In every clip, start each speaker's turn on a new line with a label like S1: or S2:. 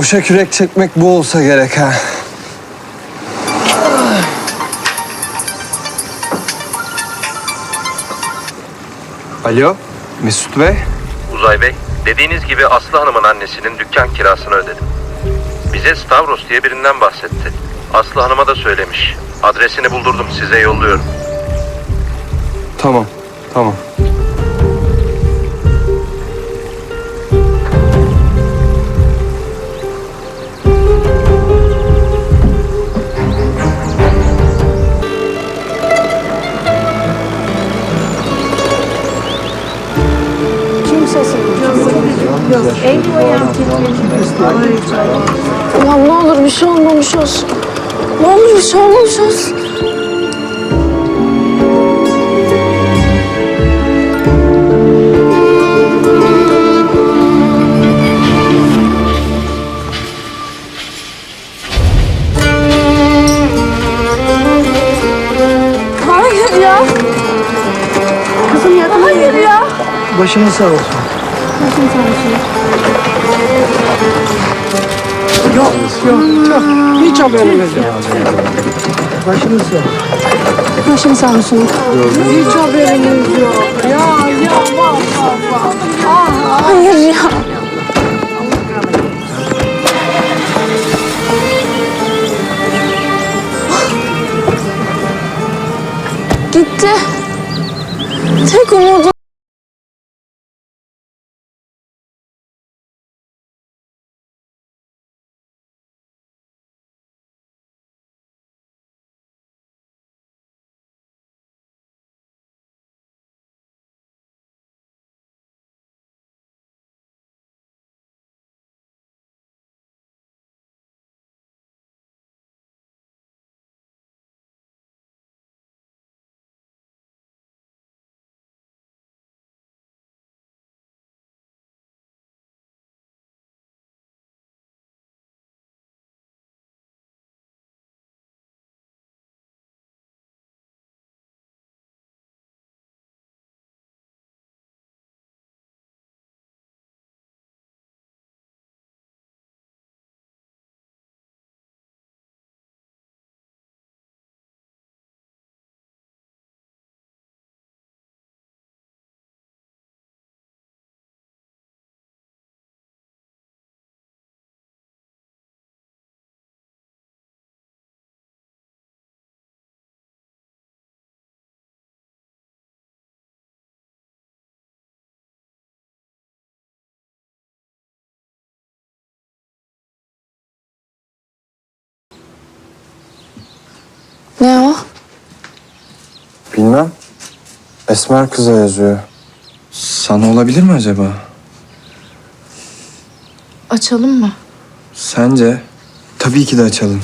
S1: Boşa kürek çekmek bu olsa gerek ha. Alo, Mesut Bey.
S2: Uzay Bey, dediğiniz gibi Aslı Hanım'ın annesinin dükkan kirasını ödedim. Bize Stavros diye birinden bahsetti. Aslı Hanım'a da söylemiş. Adresini buldurdum, size yolluyorum.
S1: Tamam, tamam.
S3: Allah'ım ne olur bir şey olmamış olsun. Ne olur bir şey olmamış olsun. Hayır ya. Kızım ya. Hayır ya.
S4: Başınız sağ olsun. Yok, yok, yok. Hiç haberiniz yok. Başınız olsun.
S3: Başın sağ olsun.
S4: Hiç haberiniz yok. Ya, ya, bak, bak, bak.
S3: Hayır ya. Ne o?
S1: Bilmem. Esmer kıza yazıyor. Sana olabilir mi acaba?
S3: Açalım mı?
S1: Sence? Tabii ki de açalım.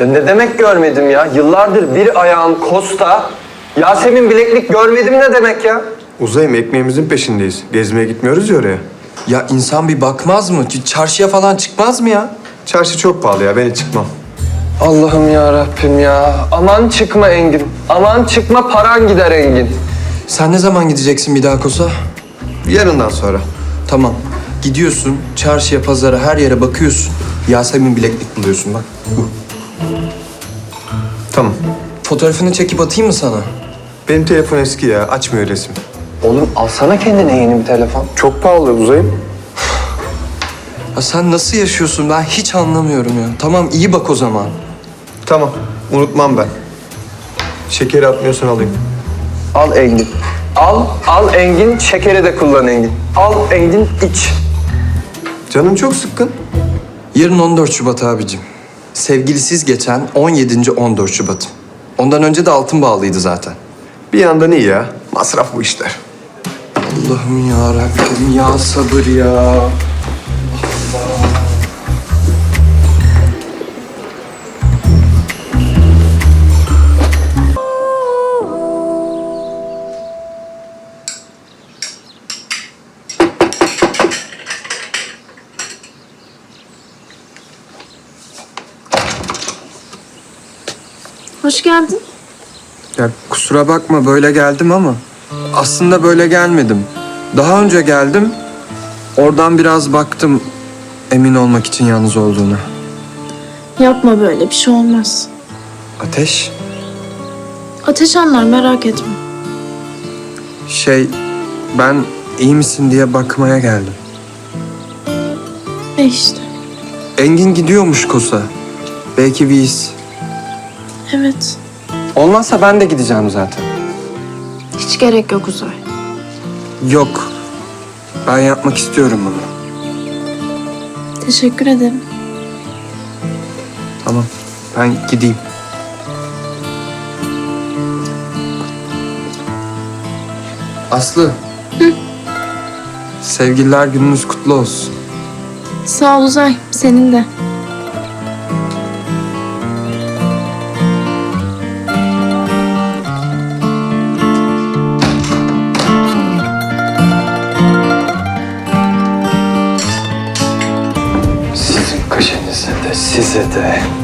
S5: Ya ne demek görmedim ya? Yıllardır bir ayağım Costa, Yasemin bileklik görmedim ne demek ya?
S6: Uzayım ekmeğimizin peşindeyiz. Gezmeye gitmiyoruz ya oraya.
S1: Ya insan bir bakmaz mı? Ç- Çarşıya falan çıkmaz mı ya?
S6: Çarşı çok pahalı ya ben hiç çıkmam.
S5: Allah'ım ya Rabbim ya. Aman çıkma Engin. Aman çıkma paran gider Engin.
S1: Sen ne zaman gideceksin bir daha Kosa?
S6: Yarından sonra.
S1: Tamam. Gidiyorsun çarşıya, pazara, her yere bakıyorsun. Yasemin bileklik buluyorsun bak. Bu.
S6: Tamam.
S1: Fotoğrafını çekip atayım mı sana?
S6: Benim telefon eski ya açmıyor resim.
S5: Oğlum alsana kendine yeni bir telefon.
S6: Çok pahalı Uzayım.
S1: Ya sen nasıl yaşıyorsun ben hiç anlamıyorum ya. Tamam iyi bak o zaman.
S6: Tamam unutmam ben. Şekeri atmıyorsan alayım.
S5: Al Engin. Al, al Engin. Şekeri de kullan Engin. Al Engin iç.
S6: Canın çok sıkkın.
S1: Yarın 14 Şubat abicim. Sevgilisiz geçen 17. 14 Şubat'ım. Ondan önce de altın bağlıydı zaten.
S6: Bir yandan iyi ya. Masraf bu işler.
S1: Allah'ım ya Rabbim ya sabır ya.
S3: Hoş geldin.
S1: Ya kusura bakma böyle geldim ama aslında böyle gelmedim. Daha önce geldim. Oradan biraz baktım emin olmak için yalnız olduğuna.
S3: Yapma böyle bir şey olmaz.
S1: Ateş
S3: Ateş anlar merak etme.
S1: şey ben iyi misin diye bakmaya geldim.
S3: E işte.
S1: Engin gidiyormuş Kosa. Belki bir iz.
S3: Evet.
S1: Olmazsa ben de gideceğim zaten.
S3: Hiç gerek yok Uzay.
S1: Yok. Ben yapmak istiyorum bunu.
S3: Teşekkür ederim.
S1: Tamam. Ben gideyim. Aslı. Sevgililer gününüz kutlu olsun.
S3: Sağ ol Uzay. Senin de.
S1: Size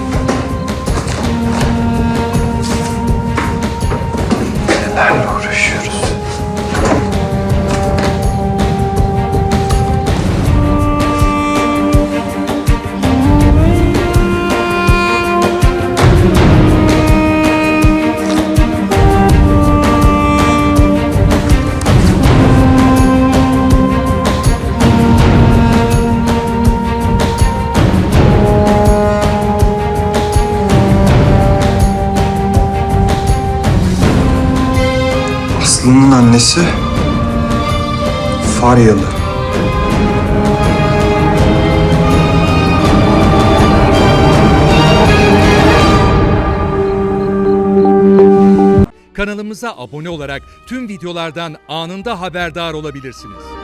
S1: Aslı'nın annesi Faryalı.
S7: Kanalımıza abone olarak tüm videolardan anında haberdar olabilirsiniz.